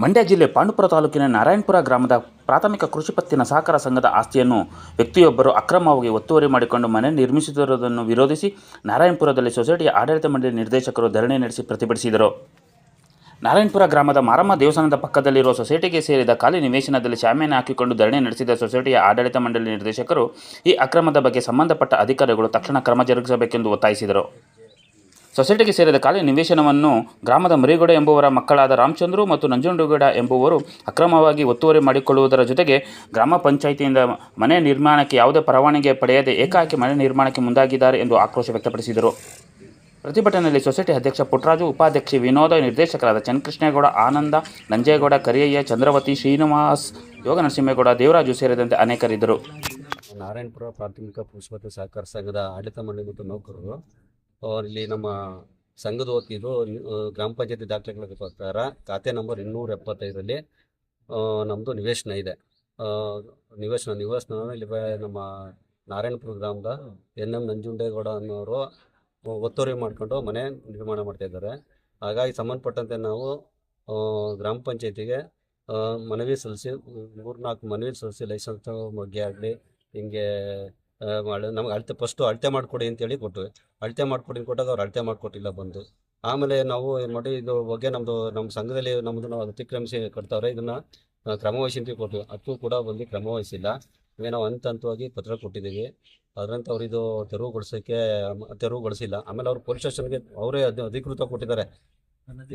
ಮಂಡ್ಯ ಜಿಲ್ಲೆ ಪಾಂಡುಪುರ ತಾಲೂಕಿನ ನಾರಾಯಣಪುರ ಗ್ರಾಮದ ಪ್ರಾಥಮಿಕ ಕೃಷಿ ಪತ್ತಿನ ಸಹಕಾರ ಸಂಘದ ಆಸ್ತಿಯನ್ನು ವ್ಯಕ್ತಿಯೊಬ್ಬರು ಅಕ್ರಮವಾಗಿ ಒತ್ತುವರಿ ಮಾಡಿಕೊಂಡು ಮನೆ ನಿರ್ಮಿಸುತ್ತಿರುವುದನ್ನು ವಿರೋಧಿಸಿ ನಾರಾಯಣಪುರದಲ್ಲಿ ಸೊಸೈಟಿಯ ಆಡಳಿತ ಮಂಡಳಿ ನಿರ್ದೇಶಕರು ಧರಣಿ ನಡೆಸಿ ಪ್ರತಿಭಟಿಸಿದರು. ನಾರಾಯಣಪುರ ಗ್ರಾಮದ ಮಾರಮ್ಮ ದೇವಸ್ಥಾನದ ಪಕ್ಕದಲ್ಲಿರುವ ಸೊಸೈಟಿಗೆ ಸೇರಿದ ಖಾಲಿ ನಿವೇಶನದಲ್ಲಿ ಶಾಮಿಯಾನ ಹಾಕಿಕೊಂಡು ಧರಣಿ ನಡೆಸಿದ ಸೊಸೈಟಿಯ ಆಡಳಿತ ಮಂಡಳಿ ನಿರ್ದೇಶಕರು ಈ ಅಕ್ರಮದ ಬಗ್ಗೆ ಸಂಬಂಧಪಟ್ಟ ಅಧಿಕಾರಿಗಳು ತಕ್ಷಣ ಕ್ರಮ ಜರುಗಿಸಬೇಕೆಂದು ಒತ್ತಾಯಿಸಿದರು. ಸೊಸೈಟಿಗೆ ಸೇರಿದ ಖಾಲಿ ನಿವೇಶನವನ್ನು ಗ್ರಾಮದ ಮರಿಗೌಡ ಎಂಬುವರ ಮಕ್ಕಳಾದ ರಾಮಚಂದ್ರು ಮತ್ತು ನಂಜುಂಡುಗೌಡ ಎಂಬುವರು ಅಕ್ರಮವಾಗಿ ಒತ್ತುವರಿ ಮಾಡಿಕೊಳ್ಳುವುದರ ಜೊತೆಗೆ ಗ್ರಾಮ ಪಂಚಾಯಿತಿಯಿಂದ ಮನೆ ನಿರ್ಮಾಣಕ್ಕೆ ಯಾವುದೇ ಪರವಾನಗಿ ಪಡೆಯದೆ ಏಕಾಏಕಿ ಮನೆ ನಿರ್ಮಾಣಕ್ಕೆ ಮುಂದಾಗಿದ್ದಾರೆ ಎಂದು ಆಕ್ರೋಶ ವ್ಯಕ್ತಪಡಿಸಿದರು. ಪ್ರತಿಭಟನೆಯಲ್ಲಿ ಸೊಸೈಟಿ ಅಧ್ಯಕ್ಷ ಪುಟ್ಟರಾಜು ಉಪಾಧ್ಯಕ್ಷೆ ವಿನೋದ, ನಿರ್ದೇಶಕರಾದ ಚನ್ನಕೃಷ್ಣೇಗೌಡ, ಆನಂದ, ನಂಜೇಗೌಡ, ಕರಿಯಯ್ಯ, ಚಂದ್ರವತಿ, ಶ್ರೀನಿವಾಸ್, ಯೋಗ ನರಸಿಂಹೇಗೌಡ, ದೇವರಾಜು ಸೇರಿದಂತೆ ಅನೇಕರಿದ್ದರು. ನಾರಾಯಣಪುರ ಪ್ರಾಥಮಿಕ ಪುಷ್ಪತೆ ಸಹಕಾರ ಸಂಘದ ಆಡಳಿತ ಮಂಡಳಿ ಮತ್ತು ನೌಕರರು ಅವ್ರು ಇಲ್ಲಿ ನಮ್ಮ ಸಂಘದ ವತಿಯರು ಗ್ರಾಮ ಪಂಚಾಯತಿ ದಾಖಲೆಗಳ ಪ್ರಕಾರ ಖಾತೆ ನಂಬರ್ ಇನ್ನೂರ ಎಪ್ಪತ್ತೈದರಲ್ಲಿ ನಮ್ಮದು ನಿವೇಶನ ಇದೆ. ನಿವೇಶನ ನಿವೇಶನ ಇಲ್ಲಿ ನಮ್ಮ ನಾರಾಯಣಪುರ ಗ್ರಾಮದ ಎನ್ ಎಂ ನಂಜುಂಡೇಗೌಡ ಅನ್ನೋರು ಒತ್ತುವರಿ ಮಾಡ್ಕೊಂಡು ಮನೆ ನಿರ್ಮಾಣ ಮಾಡ್ತಾಯಿದ್ದಾರೆ ಹಾಗಾಗಿ ಸಂಬಂಧಪಟ್ಟಂತೆ ನಾವು ಗ್ರಾಮ ಪಂಚಾಯತಿಗೆ ಮನವಿ ಸಲ್ಲಿಸಿ, ಮೂರ್ನಾಲ್ಕು ಮನವಿ ಸಲ್ಲಿಸಿ ಲೈಸೆನ್ಸ್ ಬಗ್ಗೆ ಆಗಲಿ, ಹಿಂಗೆ ನಮ್ಗೆ ಅಳತೆ ಫಸ್ಟು ಅಳತೆ ಮಾಡಿಕೊಡಿ ಅಂತೇಳಿ ಕೊಟ್ಟು ಅಳತೆ ಮಾಡಿಕೊಡಿ ಕೊಟ್ಟಾಗ ಅವ್ರು ಅಳತೆ ಮಾಡಿಕೊಟ್ಟಿಲ್ಲ ಬಂದು. ಆಮೇಲೆ ನಾವು ಏನು ಮಾಡಿ, ಇದು ಬಗ್ಗೆ ನಮ್ಮದು ನಮ್ಮ ಸಂಘದಲ್ಲಿ ನಮ್ಮದು ನಾವು ಅತಿಕ್ರಮಿಸಿ ಕೊಡ್ತಾವ್ರೆ ಇದನ್ನು ಕ್ರಮವಹಿಸಿ ಅಂತ ಕೊಟ್ಟು ಅದಕ್ಕೂ ಕೂಡ ಬಂದು ಕ್ರಮವಹಿಸಿಲ್ಲ. ಈಗ ನಾವು ಹಂತ ಹಂತವಾಗಿ ಪತ್ರ ಕೊಟ್ಟಿದ್ದೀವಿ. ಅದರಂತ ಅವ್ರು ಇದು ತೆರವುಗೊಳಿಸೋಕ್ಕೆ ತೆರವುಗೊಳಿಸಿಲ್ಲ ಆಮೇಲೆ ಅವರು ಪೊಲೀಸ್ ಸ್ಟೇಷನ್ಗೆ, ಅವರೇ ಅದು, ಅಧಿಕೃತ ಕೊಟ್ಟಿದ್ದಾರೆ.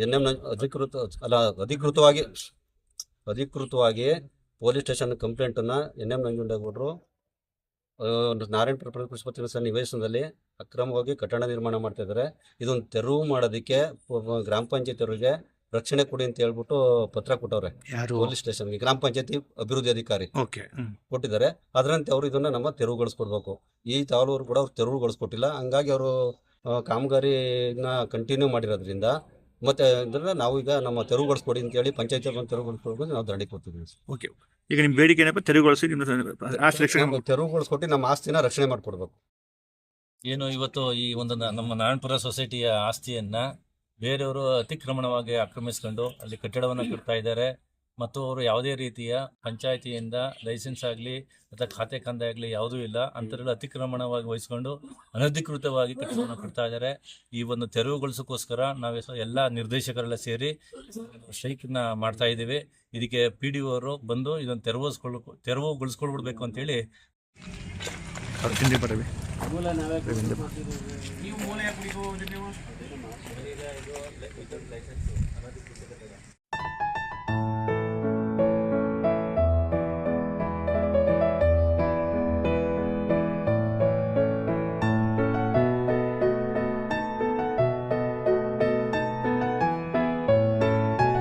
ಎನ್ ಎಂ ಅಧಿಕೃತ, ಅಲ್ಲ, ಅಧಿಕೃತವಾಗಿ ಅಧಿಕೃತವಾಗಿ ಪೊಲೀಸ್ ಸ್ಟೇಷನ್ ಕಂಪ್ಲೇಂಟನ್ನು ಎನ್ ಎಂ ನಂಜುಂಡೇಗೌಡರು ನಾರಾಯಣಪುರ ಪುಷ್ಪತಿನ ಸಹ ನಿವೇಶನದಲ್ಲಿ ಅಕ್ರಮವಾಗಿ ಕಟ್ಟಡ ನಿರ್ಮಾಣ ಮಾಡ್ತಾ ಇದ್ದಾರೆ. ಇದನ್ನು ತೆರವು ಮಾಡೋದಕ್ಕೆ ಗ್ರಾಮ ಪಂಚಾಯತ್ ಅವರಿಗೆ ರಕ್ಷಣೆ ಕೊಡಿ ಅಂತ ಹೇಳ್ಬಿಟ್ಟು ಪತ್ರ ಕೊಟ್ಟವ್ರೆ. ಪೊಲೀಸ್ ಸ್ಟೇಷನ್ಗೆ ಗ್ರಾಮ ಪಂಚಾಯತಿ ಅಭಿವೃದ್ಧಿ ಅಧಿಕಾರಿ ಓಕೆ ಕೊಟ್ಟಿದ್ದಾರೆ. ಅದರಂತೆ ಅವರು ಇದನ್ನ ನಮ್ಮ ತೆರವುಗೊಳಿಸ್ಕೊಡ್ಬೇಕು. ಈ ತಾಲೂರು ಕೂಡ ಅವ್ರು ತೆರವುಗೊಳಿಸ್ಕೊಟ್ಟಿಲ್ಲ. ಹಂಗಾಗಿ ಅವರು ಕಾಮಗಾರಿನ ಕಂಟಿನ್ಯೂ ಮಾಡಿರೋದ್ರಿಂದ ಮತ್ತೆ ಅಂದ್ರೆ ನಾವು ಈಗ ನಮ್ಮ ತೆರವುಗೊಳಿಸ್ಕೊಡಿ ಅಂತೇಳಿ ಪಂಚಾಯತ್ ಅವ್ರನ್ನ ತೆರವುಗೊಳಿಸ್ಕೊಡ್ಬೇಕು ನಾವು ದಂಡಿ ಕೊಡ್ತೀವಿ. ಓಕೆ. ಈಗ ನಿಮ್ಮ ಬೇಡಿಕೆ ಏನಪ್ಪ? ತೆರವುಗೊಳಿಸಿ ನಿಮ್ಮ ಆಸ್ತಿ ರಕ್ಷಣೆ ತೆರವುಗೊಳಿಸ್ಕೊಟ್ಟು ನಮ್ಮ ಆಸ್ತಿನ ರಕ್ಷಣೆ ಮಾಡಿಕೊಡ್ಬೇಕು. ಏನು ಇವತ್ತು ಈ ಒಂದು ನ- ನಮ್ಮ ನಾರಾಯಣಪುರ ಸೊಸೈಟಿಯ ಆಸ್ತಿಯನ್ನ ಬೇರೆಯವರು ಅತಿಕ್ರಮಣವಾಗಿ ಆಕ್ರಮಿಸ್ಕೊಂಡು ಅಲ್ಲಿ ಕಟ್ಟಡವನ್ನು ಕಟ್ತಾ ಇದ್ದಾರೆ. ಮತ್ತು ಅವರು ಯಾವುದೇ ರೀತಿಯ ಪಂಚಾಯತಿಯಿಂದ ಲೈಸೆನ್ಸ್ ಆಗಲಿ ಅಥವಾ ಖಾತೆ ಕಂದ ಆಗಲಿ ಯಾವುದೂ ಇಲ್ಲ. ಅಂತರೆಲ್ಲ ಅತಿಕ್ರಮಣವಾಗಿ ವಹಿಸ್ಕೊಂಡು ಅನಧಿಕೃತವಾಗಿ ಕೆಲಸವನ್ನು ಕಟ್ತಾ ಇದ್ದಾರೆ. ಈ ಒಂದು ತೆರವುಗೊಳಿಸೋಕ್ಕೋಸ್ಕರ ನಾವು ಎಲ್ಲ ನಿರ್ದೇಶಕರೆಲ್ಲ ಸೇರಿ ಸ್ಟ್ರೈಕ್ನ ಮಾಡ್ತಾ ಇದ್ದೀವಿ. ಇದಕ್ಕೆ ಪಿ ಡಿ ಅವರು ಬಂದು ಇದನ್ನು ತೆರವುಗೊಳಿಸ್ಕೊಳ್ಳ ತೆರವುಗೊಳಿಸ್ಕೊಳ್ಬಿಡ್ಬೇಕು ಅಂತೇಳಿ.